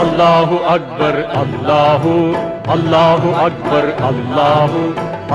அல்லாஹு அக்பர் அல்லாஹு அல்லாஹு அக்பர் அல்லாஹு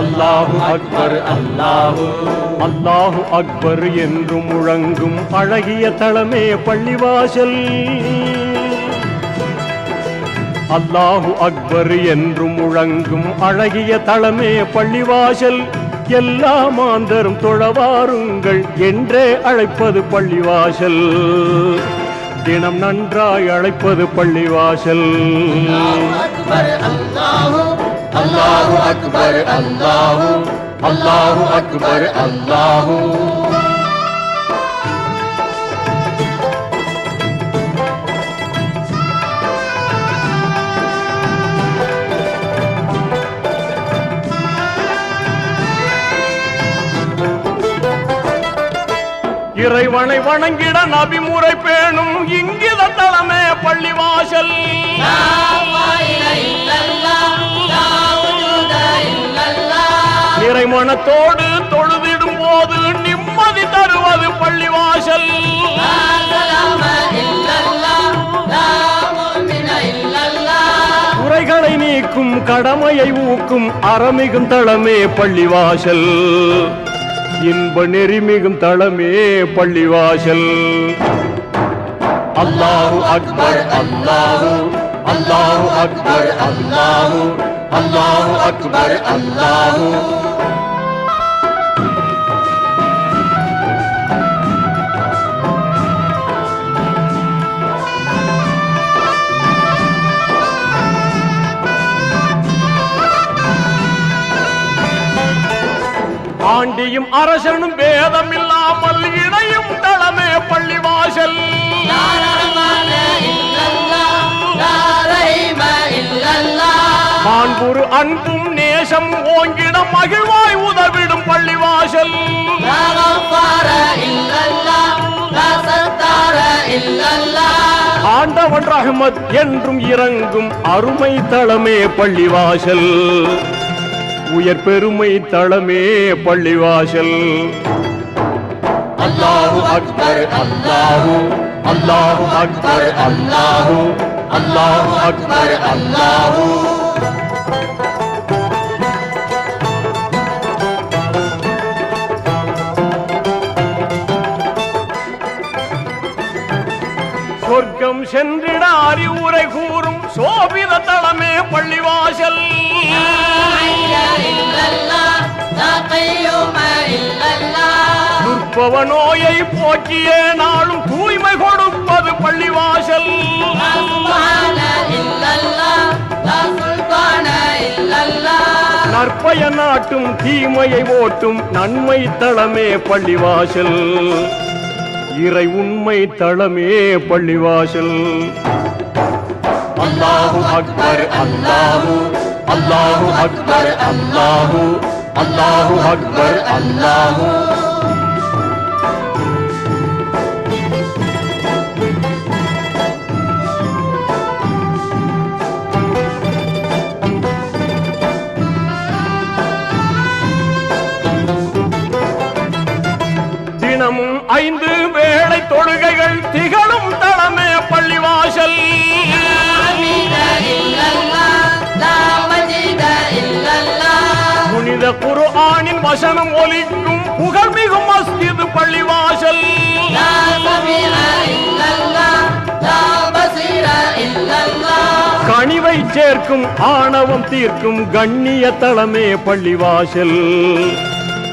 அல்லாஹு அக்பர் அல்லாஹு. அல்லாஹு அக்பர் என்று முழங்கும் அழகிய தளமே பள்ளிவாசல். அல்லாஹு அக்பர் என்று முழங்கும் அழகிய தளமே பள்ளிவாசல். எல்லா மாந்தரும் தொழவாருங்கள் என்றே அழைப்பது பள்ளிவாசல். தினம் நன்றாய் அழைப்பது பள்ளிவாசல். வாசல் அல்லாஹு அல்லாஹு அக்பர் அல்லாஹு. அல்லாஹு அக்பர் அல்லாஹு. இறைவனை வணங்கிட நபிமுறை பேணும் இங்கித தளமே பள்ளிவாசல். லா இறைமனத்தோடு தொழுதிடும் போது நிம்மதி தருவது பள்ளிவாசல். லா குறைகளை நீக்கும் கடமையை ஊக்கும் அறமிகும் தளமே பள்ளிவாசல். இன்ப நெறிமிகும் தளமே பள்ளிவாசல். அல்லாஹு அக்பர் அல்லாஹு அல்லாஹு அக்பர் அல்லாஹு அல்லாஹு அக்பர் அல்லாஹு. ஆண்டியும் அரசனும் பேதம் இல்லாமல் இணையும் தளமே பள்ளி வாசல் ரஹ்மான மாண்புரு அன்பும் நேசம் ஓங்கிட மகிழ்வாய் உதவிடும் பள்ளி வாசல் ஆண்டவன் ரஹமத் என்றும் இறங்கும் அருமை தளமே பள்ளிவாசல். உயர் பெருமை தளமே பள்ளிவாசல். அல்லாஹு அக்பர் அல்லாஹு அல்லாஹு அக்பர் அல்லாஹு அல்லாஹு அக்பர் அல்லாஹு. சொர்க்கம் சென்றிட அறிவுரை கூறும் சோபித தளமே பள்ளிவாசல். இல்லல்லாஹ் நோயை போக்கிய நாளும் தூய்மை கொடுப்பது பள்ளிவாசல். நற்பய நாட்டும் தீமையை ஓட்டும் நன்மை தளமே பள்ளிவாசல். இறை உண்மை தளமே பள்ளிவாசல். அல்லாஹு அக்பர் அல்லாஹு அல்லாஹு அக்பர் அல்லாஹு அல்லாஹு அக்பர் அல்லாஹு. தினமும் ஐந்து வேளை தொழுகைகள் திகழும் தளமே பள்ளிவாசல். அமீத இல்லல்லாஹ் லா மஜீத புனித குர்ஆனின் வசனம் ஒலிக்கும் புகழ்மிகு மஸ்ஜித் பள்ளிவாசல். லா கனிவை சேர்க்கும் ஆணவம் தீர்க்கும் கண்ணிய தளமே பள்ளிவாசல்.